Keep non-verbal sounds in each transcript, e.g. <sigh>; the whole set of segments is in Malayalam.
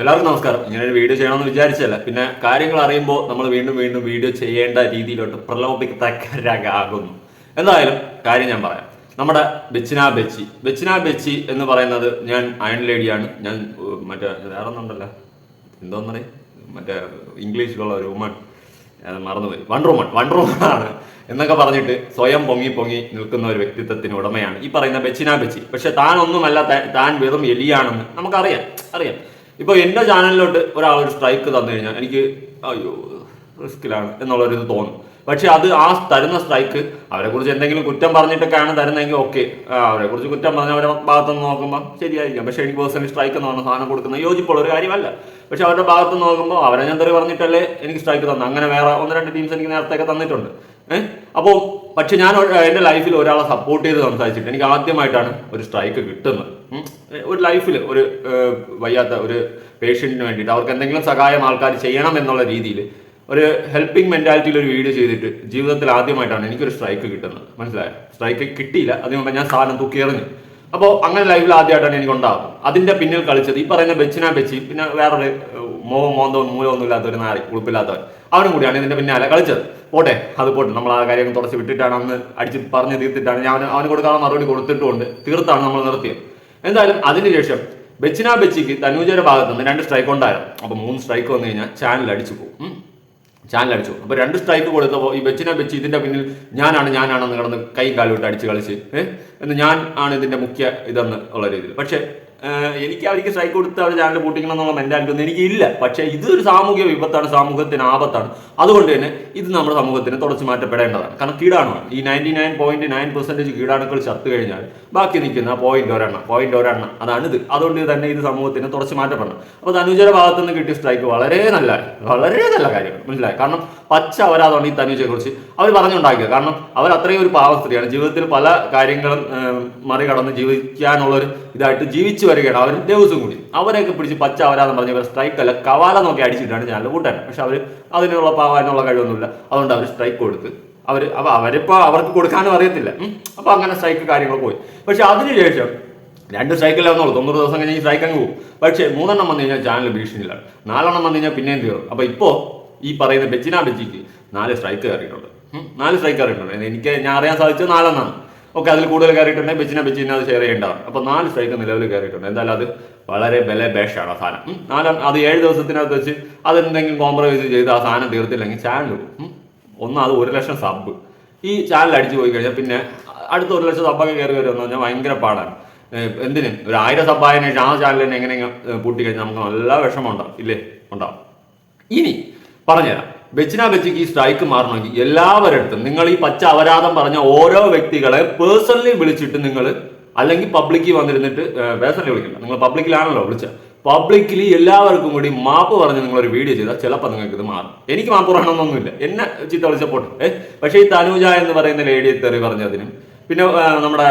എല്ലാവർക്കും നമസ്കാരം. ഇങ്ങനൊരു വീഡിയോ ചെയ്യണമെന്ന് വിചാരിച്ചല്ല പിന്നെ കാര്യങ്ങൾ അറിയുമ്പോൾ നമ്മൾ വീണ്ടും വീണ്ടും വീഡിയോ ചെയ്യേണ്ട രീതിയിലോട്ട് പ്രലോഭിക്കത്തക്കരാകുന്നു എന്തായാലും കാര്യം ഞാൻ പറയാം. നമ്മുടെ ബെച്ചിന ബെച്ചി. ബെച്ചിന ബെച്ചി എന്ന് പറയുന്നത് ഞാൻ അയൺ ലേഡിയാണ്. ഞാൻ മറ്റേ വേറെ ഒന്നുണ്ടല്ലോ എന്തോന്ന് പറയും മറ്റേ ഇംഗ്ലീഷിലുള്ള ഒരു വുമൺ മറന്നുപോയി. വണ്ടർ വുമൺ വണ്ടർ വുമൺ ആണ്. എന്നൊക്കെ പറഞ്ഞിട്ട് സ്വയം പൊങ്ങി പൊങ്ങി നിൽക്കുന്ന ഒരു വ്യക്തിത്വത്തിന് ഉടമയാണ് ഈ പറയുന്ന ബെച്ചിന ബെച്ചി. പക്ഷെ താൻ ഒന്നുമല്ല താൻ വെറും എലിയാണെന്ന് നമുക്കറിയാം. അറിയാം. ഇപ്പൊ എന്റെ ചാനലിലോട്ട് ഒരാൾ ഒരു സ്ട്രൈക്ക് തന്നു കഴിഞ്ഞാൽ എനിക്ക് അയ്യോ റിസ്കിലാണ് എന്നുള്ളൊരിത് തോന്നും. പക്ഷെ അത് ആ തരുന്ന സ്ട്രൈക്ക് അവരെ കുറിച്ച് എന്തെങ്കിലും കുറ്റം പറഞ്ഞിട്ടൊക്കെയാണ് തരുന്നതെങ്കിൽ ഓക്കെ. അവരെ കുറിച്ച് കുറ്റം പറഞ്ഞ അവരുടെ ഭാഗത്തുനിന്ന് നോക്കുമ്പോൾ ശരിയായിരിക്കാം. പക്ഷെ എനിക്ക് പേഴ്സണലി സ്ട്രൈക്ക് എന്ന് പറഞ്ഞ സാധനം കൊടുക്കുന്ന യോജിപ്പുള്ള ഒരു കാര്യമല്ല. പക്ഷെ അവരുടെ ഭാഗത്ത് നിന്ന് നോക്കുമ്പോൾ അവരെ ഞാൻ തെറി പറഞ്ഞിട്ടല്ലേ എനിക്ക് സ്ട്രൈക്ക് തന്നു. അങ്ങനെ വേറെ ഒന്ന് രണ്ട് ടീംസ് എനിക്ക് നേരത്തെ തന്നിട്ടുണ്ട്. ഏഹ് അപ്പോൾ പക്ഷെ ഞാൻ എന്റെ ലൈഫിൽ ഒരാളെ സപ്പോർട്ട് ചെയ്ത് സംസാരിച്ചിട്ട് എനിക്ക് ആദ്യമായിട്ടാണ് ഒരു സ്ട്രൈക്ക് കിട്ടുന്നത്. ഒരു ലൈഫിൽ ഒരു വയ്യാത്ത ഒരു പേഷ്യന്റിന് വേണ്ടിയിട്ട് അവർക്ക് എന്തെങ്കിലും സഹായം ആൾക്കാർ ചെയ്യണം എന്നുള്ള രീതിയിൽ ഒരു ഹെൽപ്പിംഗ് മെന്റാലിറ്റിയിൽ ഒരു വീഡിയോ ചെയ്തിട്ട് ജീവിതത്തിൽ ആദ്യമായിട്ടാണ് എനിക്കൊരു സ്ട്രൈക്ക് കിട്ടുന്നത്. മനസ്സിലായോ? സ്ട്രൈക്ക് കിട്ടിയില്ല. അതിന് മുമ്പ് ഞാൻ സാധനം തൂക്കിയെറിഞ്ഞു അപ്പോൾ അങ്ങനെ ലൈഫിൽ ആദ്യമായിട്ടാണ് എനിക്ക് ഉണ്ടാകും അതിന്റെ പിന്നിൽ കളിച്ചത് ഈ പറയുന്ന ബെച്ചിന ബെച്ചി പിന്നെ വേറൊരു മോഹം മോന്തോ മൂലമൊന്നും ഇല്ലാത്ത ഒരു നാരി ഉളുപ്പില്ലാത്തവൻ. അവനും കൂടിയാണ് ഇതിന്റെ പിന്നാലെ കളിച്ചത്. പോട്ടെ അത് പോട്ടെ. നമ്മൾ ആ കാര്യം തുടച്ച് വിട്ടിട്ടാണ് അന്ന് അടിച്ച് പറഞ്ഞ് തീർത്തിട്ടാണ് ഞാൻ അവന് കൊടുക്കാനുള്ള മറുപടി കൊടുത്തിട്ടുമുണ്ട്. തീർത്താണ് നമ്മൾ നിർത്തിയത്. എന്തായാലും അതിനുശേഷം ബെച്ചിന ബെച്ചിക്ക് തനൂജയുടെ ഭാഗത്ത് നിന്ന് രണ്ട് സ്ട്രൈക്ക് ഉണ്ടായിരുന്നു അപ്പൊ മൂന്ന് സ്ട്രൈക്ക് വന്നു കഴിഞ്ഞാൽ ചാനൽ അടിച്ചു പോകും. ചാനൽ അടിച്ചു അപ്പൊ രണ്ട് സ്ട്രൈക്ക് കൊടുത്തപ്പോൾ ഈ ബെച്ചിനെ വെച്ച് ഇതിന്റെ പിന്നിൽ ഞാനാണ് ഞാനാണെന്ന് കിടന്ന് കൈ കാലുവിട്ട് അടിച്ച് കളിച്ച് ഏഹ് എന്ന് ഞാൻ ആണ് ഇതിന്റെ മുഖ്യ ഇതെന്ന് ഉള്ള രീതിയിൽ. പക്ഷെ എനിക്ക് അവർക്ക് സ്ട്രൈക്ക് കൊടുത്ത് അവർ ചാനൽ പൂട്ടിക്കണം എന്നുള്ള മെന്റാലിറ്റി ഒന്നും എനിക്കില്ല. പക്ഷെ ഇതൊരു സാമൂഹിക വിപത്താണ് സമൂഹത്തിന് ആപത്താണ്. അതുകൊണ്ട് തന്നെ ഇത് നമ്മുടെ സമൂഹത്തിന് തുടച്ചു മാറ്റപ്പെടേണ്ടതാണ്. കാരണം കീടാണോ. ഈ ninety nine point nine percentage കീടാണുക്കൾ ചത്തു കഴിഞ്ഞാൽ ബാക്കി നിൽക്കുന്ന പോയിന്റ് ഒരെണ്ണം പോയിന്റ് ഒരെണ്ണം. അതാണ് ഇത് അതുകൊണ്ട് തന്നെ ഇത് സമൂഹത്തിന് തുടച്ചു മാറ്റപ്പെടണം. അപ്പോൾ തനുജയുടെ ഭാഗത്തുനിന്ന് കിട്ടിയ സ്ട്രൈക്ക് വളരെ നല്ല വളരെ നല്ല കാര്യമാണ് മനസ്സിലായി? കാരണം പച്ച അവരാതാണ് ഈ തനുജയെ കുറിച്ച് അവർ പറഞ്ഞുണ്ടാക്കിയത് കാരണം അവർ അത്രയും ഒരു പാവ സ്ത്രീയാണ്. ജീവിതത്തിൽ പല കാര്യങ്ങളും മറികടന്ന് ജീവിക്കാനുള്ള ഒരു ഇതായിട്ട് ജീവിച്ചു വരികയാണ് അവർ ദിവസം കൂടി. അവരെയൊക്കെ പിടിച്ച് പച്ച അവരാന്ന് പറഞ്ഞ ഇവർ സ്ട്രൈക്ക് അല്ല കവാല നോക്കി അടിച്ചിട്ടാണ് ഞാൻ കൂട്ടാൻ പക്ഷെ അവർ അതിനുള്ള പാവാനുള്ള കഴിവൊന്നുമില്ല. അതുകൊണ്ട് അവർ സ്ട്രൈക്ക് കൊടുത്ത് അവർ അപ്പൊ അവരിപ്പോ അവർക്ക് കൊടുക്കാനും അറിയത്തില്ല. അപ്പോൾ അപ്പൊ അങ്ങനെ സ്ട്രൈക്ക് കാര്യങ്ങൾ പോയി. പക്ഷെ അതിനുശേഷം രണ്ട് സ്ട്രൈക്കല്ലേ വന്നോളൂ തൊണ്ണൂറ് ദിവസം കഴിഞ്ഞ് ഈ സ്ട്രൈക്ക് അങ്ങ് പോകും. പക്ഷേ മൂന്നെണ്ണം വന്നു കഴിഞ്ഞാൽ ചാനൽ ഭീഷണിയിലാണ്. നാലെണ്ണം വന്നു കഴിഞ്ഞാൽ പിന്നെയും തീർന്നു. അപ്പൊ ഇപ്പോ ഈ പറയുന്ന ബെച്ചിന ബെച്ചിക്ക് നാല് സ്ട്രൈക്ക് കയറിയിട്ടുണ്ട്. നാല് സ്ട്രൈക്ക് കയറിയിട്ടുണ്ട്. എനിക്ക് ഞാൻ അറിയാൻ സാധിച്ചത് നാലെന്നാണ് ഓക്കെ അതിൽ കൂടുതൽ കയറിയിട്ടുണ്ടെങ്കിൽ ബെച്ചിന ബെച്ചിനെ അത് ഷെയർ ചെയ്യേണ്ടതാണ്. അപ്പോൾ നാല് സ്ട്രൈക്ക് നിലവിൽ കയറിയിട്ടുണ്ട്. എന്തായാലും അത് വളരെ ബല ബേഷാണ് ആ സാധനം. നാല് അത് ഏഴ് ദിവസത്തിനകത്ത് വെച്ച് അതെന്തെങ്കിലും കോംപ്രമൈസ് ചെയ്ത് ആ സാധനം തീർത്തില്ലെങ്കിൽ ചാനൽ ഒന്ന് അത് ഒരു ലക്ഷം സബ് ഈ ചാനൽ അടിച്ചു പോയി കഴിഞ്ഞാൽ പിന്നെ അടുത്ത ഒരു ലക്ഷം സബ്ബൊക്കെ കയറി വരുമെന്ന് പറഞ്ഞാൽ ഭയങ്കര പാടാണ്. എന്തിനും? ഒരു ആയിരം സബ്ബായതിനു ആ ചാനലിനെ എങ്ങനെ പൂട്ടി കഴിഞ്ഞാൽ നമുക്ക് നല്ല വിഷമം ഉണ്ടാവും. ഇല്ലേ? ഉണ്ടാവും. ഇനി പറഞ്ഞുതരാം. ബെച്ചിന ബെച്ചിക്ക് ഈ സ്ട്രൈക്ക് മാറണമെങ്കിൽ എല്ലാവരടുത്തും നിങ്ങൾ ഈ പച്ച അപരാധം പറഞ്ഞ ഓരോ വ്യക്തികളെ പേഴ്സണലി വിളിച്ചിട്ട് നിങ്ങൾ അല്ലെങ്കിൽ പബ്ലിക്കിൽ വന്നിരുന്നിട്ട് പേഴ്സണലി വിളിക്കണ്ട. നിങ്ങൾ പബ്ലിക്കിലാണല്ലോ വിളിച്ചത്. പബ്ലിക്കലി എല്ലാവർക്കും കൂടി മാപ്പ് പറഞ്ഞ് നിങ്ങൾ ഒരു വീഡിയോ ചെയ്താൽ ചിലപ്പോൾ നിങ്ങൾക്ക് ഇത് മാറും. എനിക്ക് മാപ്പ് പറയണമെന്നൊന്നുമില്ല. എന്നെ ചീത്ത വിളിച്ചപ്പോൾ ഏഹ് പക്ഷേ ഈ തനൂജ എന്ന് പറയുന്ന ലേഡിയെ തെറി പറഞ്ഞതിനും പിന്നെ നമ്മുടെ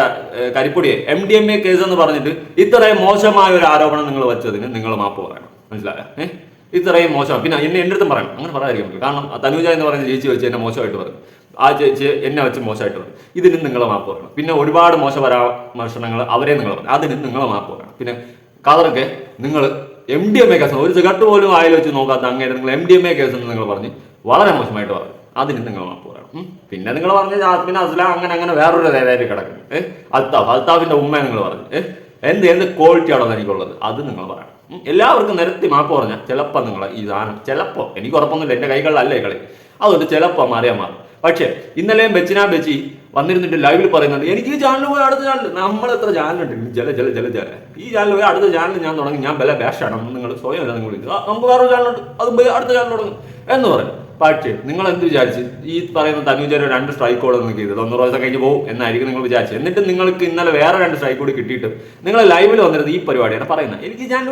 കരിപ്പൊടിയെ M D M A case എന്ന് പറഞ്ഞിട്ട് ഇത്രയും മോശമായ ഒരു ആരോപണം നിങ്ങൾ വെച്ചതിന് നിങ്ങൾ മാപ്പ് പറയണം. മനസ്സിലായോ? ഏഹ് ഇത്രയും മോശം പിന്നെ എന്നെ എന്റെ അടുത്തും പറയണം. അങ്ങനെ പറയാതിരിക്കും. കാരണം തനുജ എന്ന് പറയുന്ന ചേച്ചി വെച്ച് എന്നെ മോശമായിട്ട് പറഞ്ഞു. ആ ചേച്ചി എന്നെ വെച്ച് മോശമായിട്ട് പറഞ്ഞു. ഇതിന് നിങ്ങൾ മാപ്പ് പറയണം പിന്നെ ഒരുപാട് മോശ പരാമർശനങ്ങൾ അവരെ നിങ്ങൾ പറഞ്ഞു. അതിന് നിങ്ങൾ മാപ്പ് പറയണം പിന്നെ കളറൊക്കെ നിങ്ങൾ M D M A case ഒരു സിഗരറ്റ് പോലും ആയിൽ വെച്ച് നോക്കാത്ത അങ്ങനെ നിങ്ങൾ M D M A case എന്ന് നിങ്ങൾ പറഞ്ഞ് വളരെ മോശമായിട്ട് പറഞ്ഞു. അതിന് നിങ്ങൾ മാപ്പ് പറയണം പിന്നെ നിങ്ങൾ പറഞ്ഞ ജാസ്മിൻ അസ്ലാം അങ്ങനെ അങ്ങനെ വേറൊരു നേരായിട്ട് കിടക്കുന്നു. ഏഹ് അൽത്താഫ്. അൽത്താഫിന്റെ ഉമ്മ നിങ്ങൾ പറഞ്ഞു ഏഹ് എന്ത് എന്ത് ക്വാളിറ്റി ആണോ എനിക്കുള്ളത്? അത് നിങ്ങൾ പറയണം. എല്ലാവർക്കും നിരത്തി മാപ്പ് പറഞ്ഞാൽ ചിലപ്പോൾ നിങ്ങൾ ഈ സാധനം ചിലപ്പോൾ എനിക്ക് ഉറപ്പൊന്നുമില്ല എന്റെ കൈകളിലല്ലേ കളി. അതുകൊണ്ട് ചിലപ്പോൾ മാറിയാൽ മാറും. പക്ഷേ ഇന്നലെയും ബെച്ചിനാ ബെച്ചി വന്നിരുന്നിട്ട് ലൈവിൽ പറയുന്നുണ്ട് എനിക്ക് ഈ ചാനൽ പോയി അടുത്ത ചാനൽ നമ്മൾ എത്ര ചാനലുണ്ട് ജല ജല ജല ജല. ഈ ചാനൽ പോയി അടുത്ത ചാനൽ ഞാൻ തുടങ്ങി ഞാൻ വില ബാഷാണ് നിങ്ങൾ സ്വയം നിങ്ങൾ നമുക്ക് വേറൊരു ചാനലുണ്ട് അത് പോയി അടുത്ത ചാനൽ തുടങ്ങും എന്ന് പറയും പക്ഷേ നിങ്ങൾ എന്ത് വിചാരിച്ച്? ഈ പറയുന്ന തനുജര രണ്ട് സ്ട്രൈക്ക് കൂടെ നിങ്ങൾക്ക് ചെയ്തത്. ഒന്ന് ദിവസം കഴിഞ്ഞ് പോകും എന്നായിരിക്കും നിങ്ങൾ വിചാരിച്ചത്. എന്നിട്ട് നിങ്ങൾക്ക് ഇന്നലെ വേറെ രണ്ട് സ്ട്രൈക്ക് കൂടി കിട്ടിയിട്ട് നിങ്ങൾ ലൈവിൽ വന്നിരുന്നത് ഈ പരിപാടിയാണ് പറയുന്നത്. എനിക്ക് ഞാൻ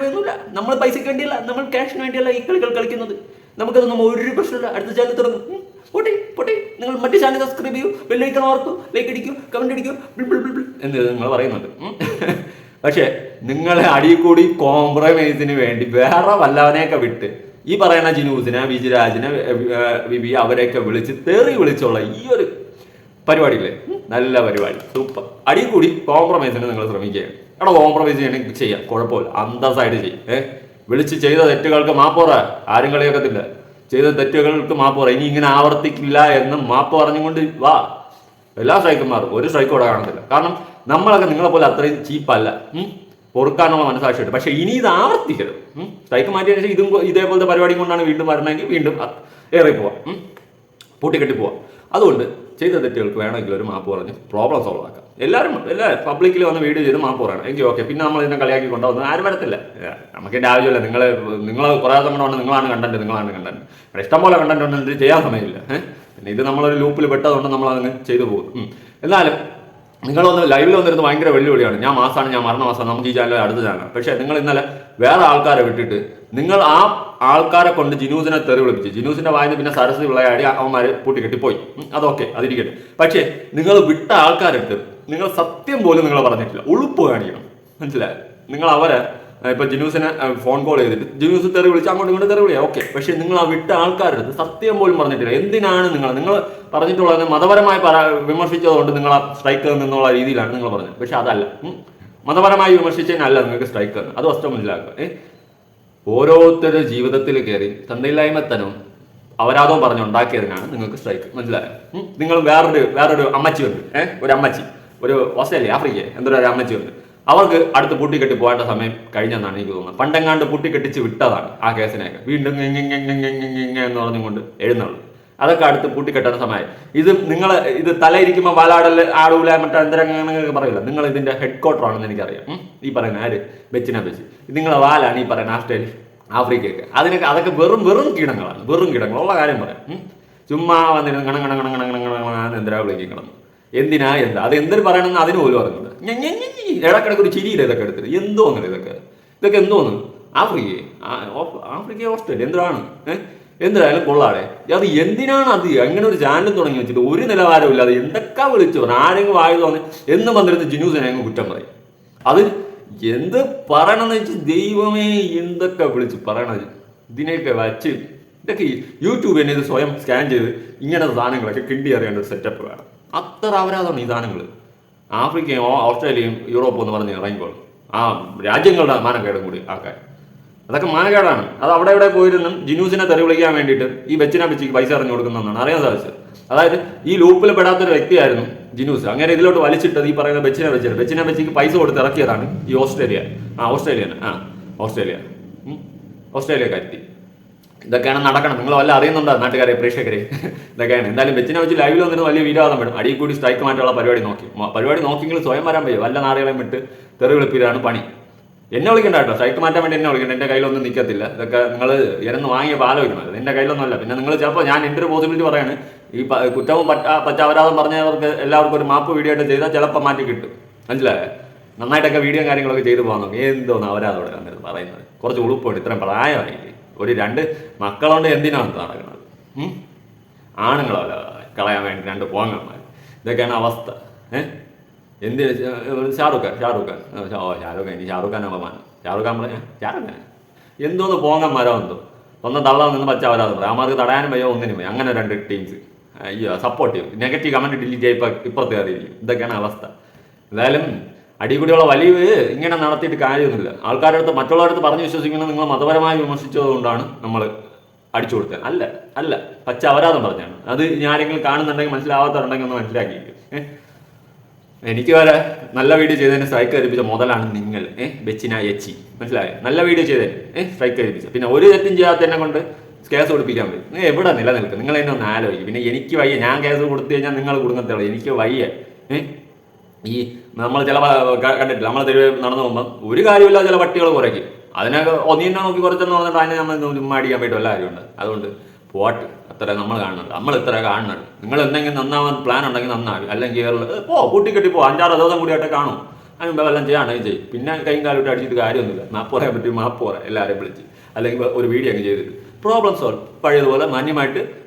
നമ്മൾ പൈസയ്ക്ക് വേണ്ടിയല്ല നമ്മൾ ക്യാഷിന് വേണ്ടിയല്ല ഈ കളികൾ കളിക്കുന്നത്. നമുക്കതൊന്നും ഒരു പ്രശ്നമില്ല അടുത്ത ചാനൽ തുടങ്ങും. പൊട്ടി പോട്ടെ. നിങ്ങൾ മറ്റു ചാനൽ സബ്സ്ക്രൈബ് ചെയ്യൂ. ബെല്ലൈക്കൺ ഓർത്തു. ലൈക്ക് അടിക്കൂ. കമന്റ് അടിക്കൂ. ബിൾ ബിൾ ബിൾ ബിൾ എന്ന് നിങ്ങൾ പറയുന്നുണ്ട്. <laughs> പക്ഷേ നിങ്ങളെ അടിയിൽ കൂടി കോംപ്രമൈസിന് വേണ്ടി വേറെ വല്ലവനെയൊക്കെ വിട്ട് ഈ പറയുന്ന ജിനൂസിനെ വിജിരാജിനെ വിബി അവരെയൊക്കെ വിളിച്ച് തെറി വിളിച്ചുള്ള ഈ ഒരു പരിപാടിയില്ലേ നല്ല പരിപാടി. സൂപ്പർ. അടി കൂടി കോംപ്രമൈസിന് നിങ്ങൾ ശ്രമിക്കുകയാണ്. എടാ കോംപ്രമൈസ് ചെയ്യണമെങ്കിൽ ചെയ്യാം. കുഴപ്പമില്ല. അന്തസ്സായിട്ട് ചെയ്യും. ഏഹ് വിളിച്ച് ചെയ്ത തെറ്റുകൾക്ക് മാപ്പോറ ആരും കളിയാക്കത്തില്ല. ചെയ്ത തെറ്റുകൾക്ക് മാപ്പോറ ഇനി ഇങ്ങനെ ആവർത്തിക്കില്ല എന്ന് മാപ്പ് പറഞ്ഞുകൊണ്ട് വാ. എല്ലാ സ്ട്രൈക്കന്മാരും ഒരു സ്ട്രൈക്കും ഇവിടെ കാണത്തില്ല. കാരണം നമ്മളൊക്കെ നിങ്ങളെ പോലെ അത്രയും ചീപ്പല്ല. പൊറുക്കാനുള്ള മനസ്സാക്ഷിയുണ്ട് പക്ഷെ ഇനി ഇത് ആവർത്തിക്കരുത്. തൈക്ക് മാറ്റിയതിനു ശേഷം ഇതും ഇതേപോലത്തെ പരിപാടി കൊണ്ടാണ് വീണ്ടും വരണമെങ്കിൽ വീണ്ടും ഏറെ പോവാം പൂട്ടിക്കെട്ടി പോവാം അതുകൊണ്ട് ചെയ്ത തെറ്റുകൾക്ക് വേണമെങ്കിൽ ഒരു മാപ്പ് പറഞ്ഞ് പ്രോബ്ലം സോൾവ് ആക്കാം. എല്ലാവരും എല്ലാ പബ്ലിക്കിൽ വന്ന് വീഡിയോ ചെയ്ത് മാപ്പ് പറയണം. എങ്കിൽ ഓക്കെ പിന്നെ നമ്മൾ ഇതിനെ കളിയാക്കി കൊണ്ടുപോകുന്നത് ആരും വരത്തില്ല. ഏ, നമുക്ക് ഇതിന്റെ ആവശ്യമില്ല. നിങ്ങൾ നിങ്ങൾ കുറേ ദിവസം കൊണ്ട് നിങ്ങളാണ് കണ്ടന്റ് നിങ്ങളാണ് കണ്ടന്റ് ഇവിടെ ഇഷ്ടംപോലെ കണ്ടന്റ് ഉണ്ടെങ്കിൽ ചെയ്യാൻ സമയമില്ല. പിന്നെ ഇത് നമ്മളൊരു ലൂപ്പിൽ പെട്ടതുകൊണ്ട് നമ്മൾ അതങ്ങ് ചെയ്തു പോകും. ഉം. എന്നാലും നിങ്ങളൊന്ന് ലൈവിൽ വന്നിരുന്ന് ഭയങ്കര വെല്ലുവിളിയാണ്. ഞാൻ മാസമാണ് ഞാൻ മരണ മാസമാണ് നമുക്ക് ഈ ചാനൽ അടുത്ത ചാനൽ പക്ഷേ നിങ്ങൾ ഇന്നലെ വേറെ ആൾക്കാരെ വിട്ടിട്ട് നിങ്ങൾ ആ ആൾക്കാരെ കൊണ്ട് ജിനൂസിനെ തെറി വിളിപ്പിച്ച് ജിനൂസിന്റെ വായന പിന്നെ സരസ്വതി വിളയാടി അവന്മാർ പൂട്ടിക്കെട്ടിപ്പോയി അതൊക്കെ അതിരിക്കട്ടെ. പക്ഷേ നിങ്ങൾ വിട്ട ആൾക്കാരെടുത്ത് നിങ്ങൾ സത്യം പോലും നിങ്ങൾ പറഞ്ഞിട്ടില്ല. ഉളുപ്പ് കാണിക്കണം. മനസ്സിലായോ? നിങ്ങൾ അവരെ ഇപ്പൊ ജിനൂസിനെ ഫോൺ കോൾ ചെയ്തിട്ട് ജിനൂസ് തെറി വിളിച്ച് അങ്ങോട്ട് ഇങ്ങോട്ട് തെറി വിളിയാ. ഓക്കെ പക്ഷെ നിങ്ങൾ ആ വിട്ട ആൾക്കാരുടെ സത്യം പോലും പറഞ്ഞിട്ടില്ല. എന്തിനാണ് നിങ്ങൾ നിങ്ങൾ പറഞ്ഞിട്ടുള്ളത് മതപരമായി വിമർശിച്ചതുകൊണ്ട് നിങ്ങൾ ആ സ്ട്രൈക്ക് എന്നുള്ള രീതിയിലാണ് നിങ്ങൾ പറഞ്ഞത്. പക്ഷെ അതല്ല. മതപരമായി വിമർശിച്ചതിനല്ല നിങ്ങൾക്ക് സ്ട്രൈക്ക് എന്ന് അത് വസ്തു മനസ്സിലാക്കുക. ഏ? ഓരോരുത്തരുടെ ജീവിതത്തിൽ കയറി തന്തയില്ലായ്മത്തനും അപരാധവും പറഞ്ഞുണ്ടാക്കിയതിനാണ് നിങ്ങൾക്ക് സ്ട്രൈക്ക് മനസ്സിലായോ? നിങ്ങൾ വേറൊരു വേറൊരു അമ്മച്ചി ഉണ്ട് ഏഹ് ഒരു അമ്മച്ചി. ഒരു ഓസ്ട്രേലിയ ആഫ്രിക്ക എന്തൊരു അമ്മച്ചി ഉണ്ട് അവർക്ക് അടുത്ത് പൂട്ടിക്കെട്ടി പോകേണ്ട സമയം കഴിഞ്ഞെന്നാണ് എനിക്ക് തോന്നുന്നത് പണ്ടെങ്ങാണ്ട് പൂട്ടിക്കെട്ടിച്ച് വിട്ടതാണ് ആ കേസിനെയൊക്കെ വീണ്ടും എന്ന് പറഞ്ഞുകൊണ്ട് എഴുന്നള്ളു അതൊക്കെ അടുത്ത് പൂട്ടിക്കെട്ടേണ്ട സമയം ഇത് നിങ്ങൾ ഇത് തലയിരിക്കുമ്പോൾ വാലാടൽ ആടൂല മറ്റേ എന്തരങ്ങനെ പറയില്ല നിങ്ങൾ ഇതിന്റെ ഹെഡ് ക്വാർട്ടർ ആണെന്ന് എനിക്കറിയാം. ഈ പറയുന്ന ആര് ബെച്ചിന ബെച്ച് നിങ്ങളെ വാലാണ് ഈ പറയുന്ന ആസ്ട്രേലിയ ആഫ്രിക്കയൊക്കെ അതിനൊക്കെ അതൊക്കെ വെറും വെറും കീടങ്ങളാണ് വെറും കീടങ്ങളുള്ള കാര്യം പറയാം ചുമ്മാ വന്നിരുന്ന് ഗണ ഗണ ഗണ ഗണ ഗണ എന്തിനാ വിളിക്കും കിടന്നു എന്തിനാ എന്താ? അത് എന്തിനു പറയണമെന്ന് അതിന് പോലും അറിഞ്ഞില്ല ഞ- ഞ- ഞ- ഞ- ഇടക്കിടക്ക് ഒരു ചിരിയില്ല ഇതൊക്കെ എടുത്തിട്ട് എന്തോ അങ്ങനെ ഇതൊക്കെ. ഇതൊക്കെ എന്തോന്ന് ഓഫ്- ആഫ്രിക്ക ഓസ്ട്രേലിയ? എന്തിനാണ് എന്തായാലും കൊള്ളാടെ. അത് എന്തിനാണ് അത്? അങ്ങനെ ഒരു ചാനൽ തുടങ്ങി വെച്ചിട്ട് ഒരു നിലവാരവും ഇല്ലാതെ എന്തൊക്കെ വിളിച്ചു പറഞ്ഞു? ആരെങ്കിലും വായു തോന്നി എന്ന് വന്നിരുന്ന് ജിനൂസിനെ അങ്ങ് കുറ്റം പറയും. അത് എന്ത് പറയണമെന്ന് വെച്ച് ദൈവമേ എന്തൊക്കെ വിളിച്ച് പറയണത്? ഇതിനെയൊക്കെ വച്ച് ഇതൊക്കെ ഈ യൂട്യൂബ് തന്നെ ഇത് സ്വയം സ്കാൻ ചെയ്ത് ഇങ്ങനത്തെ സാധനങ്ങളൊക്കെ കിണ്ടി അറിയേണ്ട സെറ്റപ്പ് വേണം. അത്ര അപരാധമാണ് ഈ സാധനങ്ങൾ ആഫ്രിക്കയും ഓസ്ട്രേലിയയും യൂറോപ്പും എന്ന് പറഞ്ഞ് ഇറങ്ങിക്കോളും. ആ രാജ്യങ്ങളുടെ മാനക്കേടും കൂടി ആക്കാൻ അതൊക്കെ മാനക്കേടാണ്. അത് അവിടെ ഇവിടെ പോയിരുന്നും ജിനൂസിനെ തെറി വിളിക്കാൻ വേണ്ടിയിട്ട് ഈ ബച്ചിനെ ബച്ചിക്ക് പൈസ എറിഞ്ഞു കൊടുക്കുന്നതാണ് അറിയാൻ സാധിച്ചത്. അതായത് ഈ ലൂപ്പിൽ പെടാത്തൊരു വ്യക്തിയായിരുന്നു ജിനൂസ്. അങ്ങനെ ഇതിലോട്ട് വലിച്ചിട്ടത് ഈ പറയുന്ന ബച്ചിനെ വെച്ചിട്ട് ബച്ചിനെ ബച്ചിക്ക് പൈസ കൊടുത്ത് ഇറക്കിയതാണ് ഈ ഓസ്ട്രേലിയ. ആ ഓസ്ട്രേലിയന് ആ ഓസ്ട്രേലിയ. ഓസ്ട്രേലിയ ഓസ്ട്രേലിയക്കാരി ഇതൊക്കെയാണ് നടക്കണം. നിങ്ങൾ വല്ല അറിയുന്നുണ്ടോ നാട്ടുകാരെ പ്രേക്ഷകരെ? ഇതൊക്കെയാണ്. എന്തായാലും വെച്ചിനെ വെച്ച് ലൈവിൽ വന്നിട്ട് വലിയ വിരോധം വേണം അടിയിൽ കൂടി സ്ട്രൈക്ക് മാറ്റാനുള്ള പരിപാടി നോക്കി. പരിപാടി നോക്കിയെങ്കിൽ സ്വയം വരാൻ പറ്റും വല്ല നാടുകളെയും വിട്ട് തെറി വിളിപ്പിലാണ് പണി. എന്നെ വിളിക്കണ്ട കേട്ടോ. സ്ട്രൈക്ക് മാറ്റാൻ വേണ്ടി എന്നെ വിളിക്കണ്ട. എന്റെ കയ്യിലൊന്നും നിൽക്കത്തില്ല ഇതൊക്കെ നിങ്ങൾ ഇരന്ന് വാങ്ങിയ ആലോചിക്കണം എന്റെ കയ്യിലൊന്നും അല്ല പിന്നെ നിങ്ങൾ ചിലപ്പോൾ ഞാൻ എന്റെ ഒരു പോസിബിലിറ്റി പറയാണ്. ഈ കുറ്റവും പറ്റ പറ്റാപരാധം പറഞ്ഞവർക്ക് എല്ലാവർക്കും ഒരു മാപ്പ് വീഡിയോ ആയിട്ട് ചെയ്താൽ ചിലപ്പോൾ മാറ്റി കിട്ടും. മനസ്സിലായേ? നന്നായിട്ടൊക്കെ വീഡിയോ കാര്യങ്ങളൊക്കെ ചെയ്തു പോകാൻ നോക്കി. എന്തോന്ന് അവരാതോടെ പറയുന്നത്? കുറച്ച് ഉളുപ്പുണ്ട്. ഇത്രയും പ്രായമായി. ഒരു രണ്ട് മക്കളുണ്ട് എന്തിനാണ് നടക്കുന്നത്? ആണുങ്ങളല്ല കളയാൻ വേണ്ടി രണ്ട് പോങ്ങന്മാർ ഇതൊക്കെയാണ് അവസ്ഥ. ഏഹ് എന്ത് ഷാറുഖ് ഖാൻ ഷാറുഖ് ഖാൻ. ഓ ഷാറുഖ് ഖാൻ ഇനി ഷാറുഖ് ഖാൻ അപമാനം ഷാറുഖ് ഖാൻ പറഞ്ഞ ഷാറുഖ് ഖാൻ. എന്തോന്ന് പോങ്ങന്മാരോ എന്തോ. സ്വന്തം തള്ളാൻ നിന്ന് പച്ച വരാതെ പറയാം അമാർക്ക് തടയാനും വയ്യോ ഒന്നിനും വയ്യ. അങ്ങനെ രണ്ട് ടീംസ് അയ്യോ സപ്പോർട്ട് ചെയ്യും. നെഗറ്റീവ് കമന്റ് ഡിലീറ്റ് ചെയ്യും ഇപ്പം ഇപ്പുറത്ത് കയറിയിരിക്കും. ഇതൊക്കെയാണ് അവസ്ഥ. എന്തായാലും അടികൂടിയുള്ള വലിവ് ഇങ്ങനെ നടത്തിയിട്ട് കാര്യമൊന്നുമില്ല. ആൾക്കാരുടെ അടുത്ത് മറ്റുള്ളവരുടെ അടുത്ത് പറഞ്ഞ് വിശ്വസിക്കുന്നത് നിങ്ങൾ മതപരമായി വിമർശിച്ചതുകൊണ്ടാണ് നമ്മൾ അടിച്ചു കൊടുത്തത്. അല്ല അല്ല. പച്ച അപരാധം പറഞ്ഞാണ്. അത് ഞാനെങ്കിലും കാണുന്നുണ്ടെങ്കിൽ മനസ്സിലാവാത്തവരുണ്ടെങ്കിൽ ഒന്ന് മനസ്സിലാക്കിയിരിക്കും ഏഹ് എനിക്ക് വരെ നല്ല വീഡിയോ ചെയ്തതിന് സ്ട്രൈക്ക് കരിപ്പിച്ച മുതലാണ് നിങ്ങൾ. ഏഹ് ബെച്ചിന എച്ചി. മനസ്സിലായോ? നല്ല വീഡിയോ ചെയ്തതിന് ഏഹ് സ്ട്രൈക്ക് കരിപ്പിച്ച പിന്നെ ഒരു തെറ്റും ചെയ്യാത്തതിനെ കൊണ്ട് കേസ് കൊടുപ്പിക്കാൻ പറ്റും. നിങ്ങൾ എവിടെ നിലനിൽക്കും? നിങ്ങൾ എന്നെ ഒന്ന് ആലോചിക്കും. പിന്നെ എനിക്ക് വയ്യ. ഞാൻ കേസ് കൊടുത്തു കഴിഞ്ഞാൽ നിങ്ങൾ കുടുങ്ങത്തുള്ളൂ എനിക്ക് വയ്യ. ഏഹ് ഈ നമ്മൾ ചില കണ്ടിട്ടില്ല. നമ്മൾ തെരുവ് നടന്നു പോകുമ്പോൾ ഒരു കാര്യമില്ല ചില പട്ടികൾ കുറയ്ക്കും. അതിനൊക്കെ ഒന്നിനെ നോക്കി കുറച്ചെന്ന് പറഞ്ഞിട്ട് അതിനെ നമ്മൾ മാടിക്കാൻ പറ്റും എല്ലാ കാര്യമുണ്ട്. അതുകൊണ്ട് പോട്ട് അത്ര നമ്മൾ കാണുന്നുണ്ട് നമ്മൾ ഇത്ര കാണുന്നുണ്ട് നിങ്ങൾ എന്തെങ്കിലും നന്നാവാൻ പ്ലാൻ ഉണ്ടെങ്കിൽ നന്നാവും അല്ലെങ്കിൽ കേരളം പോ കൂട്ടിക്കെട്ടി പോ. അഞ്ചാറ് ദിവസം കൂടിയായിട്ട് കാണും. അതിന് എല്ലാം ചെയ്യാണെങ്കിൽ ചെയ്യും. പിന്നെ കൈയും കാലോട്ട് അടിച്ചിട്ട് കാര്യമൊന്നുമില്ല. മാപ്പ് പറ്റും പറയാം. എല്ലാവരെയും വിളിച്ച്. അല്ലെങ്കിൽ ഒരു വീഡിയോ അങ്ങ് ചെയ്തിട്ട്. പ്രോബ്ലം സോൾവ് പഴയതുപോലെ മാന്യമായിട്ട്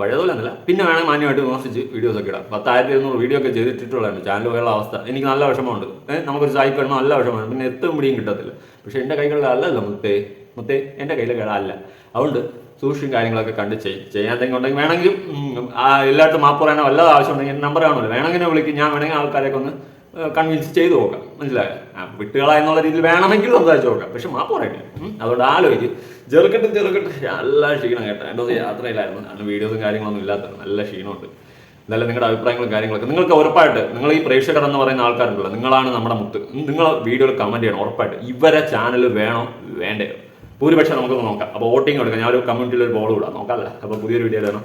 പഴയതുപോലെ പിന്നെ വേണമെങ്കിൽ മാന്യമായിട്ട് വിമർശിച്ച് വീഡിയോസ് ഒക്കെ ഇടാം. പത്തായിരത്തി ഇരുന്നൂറ് വീഡിയോ ഒക്കെ ചെയ്തിട്ടുള്ളതാണ് ചാനൽ പോയുള്ള അവസ്ഥ. എനിക്ക് നല്ല വിഷമമുണ്ട്. ഏഹ് നമുക്കൊരു ചായക്ക് വേണം നല്ല വിഷമമാണ്. പിന്നെ എത്തും പിടിയും കിട്ടത്തില്ല. പക്ഷേ എന്റെ കൈകളിൽ അല്ലല്ലോ മുത്തേ. മുത്തേ എന്റെ കയ്യിലെ കേട അല്ല. അതുകൊണ്ട് സൂക്ഷിച്ചും കാര്യങ്ങളൊക്കെ കണ്ട് ചെയ്യും ചെയ്യാൻ എന്തെങ്കിലും ഉണ്ടെങ്കിൽ വേണമെങ്കിലും ആ എല്ലായിടത്തും മാപ്പ് പറയാനോ വല്ലതും ആവശ്യമുണ്ടെങ്കിൽ എന്റെ നമ്പർ കാണുമല്ലോ. വേണമെങ്കിൽ വിളിക്കും. ഞാൻ വേണമെങ്കിൽ ആൾക്കാരെയൊക്കെ ഒന്ന് കൺവിൻസ് ചെയ്തു നോക്കാം. മനസ്സിലായോ? ആ, വിട്ടുകള എന്നുള്ള രീതിയിൽ വേണമെങ്കിൽ സംസാരിച്ച് നോക്കാം. പക്ഷെ മാപ്പ് പറയട്ടെ. അതുകൊണ്ട് ആലോചിച്ച്. ചെറുക്കെട്ട് ചെറുക്കെട്ട് നല്ല ക്ഷീണം കേട്ടോ. എന്റെ യാത്രയിലായിരുന്നു. അന്ന് വീഡിയോസും കാര്യങ്ങളൊന്നും ഇല്ലാത്ത നല്ല ക്ഷീണമുണ്ട്. എന്നാലും നിങ്ങളുടെ അഭിപ്രായങ്ങളും കാര്യങ്ങളൊക്കെ നിങ്ങൾക്ക് ഉറപ്പായിട്ട് നിങ്ങൾ ഈ പ്രേക്ഷകർ എന്ന് പറയുന്ന ആൾക്കാരുണ്ടല്ലോ നിങ്ങളാണ് നമ്മുടെ മുത്ത്. നിങ്ങൾ വീഡിയോയിൽ കമന്റ് ചെയ്യണം ഉറപ്പായിട്ട്. ഇവരെ ചാനൽ വേണോ വേണ്ടയോ ഭൂരിപക്ഷം നമുക്കൊന്ന് നോക്കാം. അപ്പോൾ വോട്ടിംഗ് കൊടുക്കാം ഞാൻ ഒരു കമ്മ്യൂണിറ്റിയിൽ ഒരു ബോൾ വിടാം നോക്കാം അല്ലേ? അപ്പോൾ പുതിയൊരു വീഡിയോ ആണ്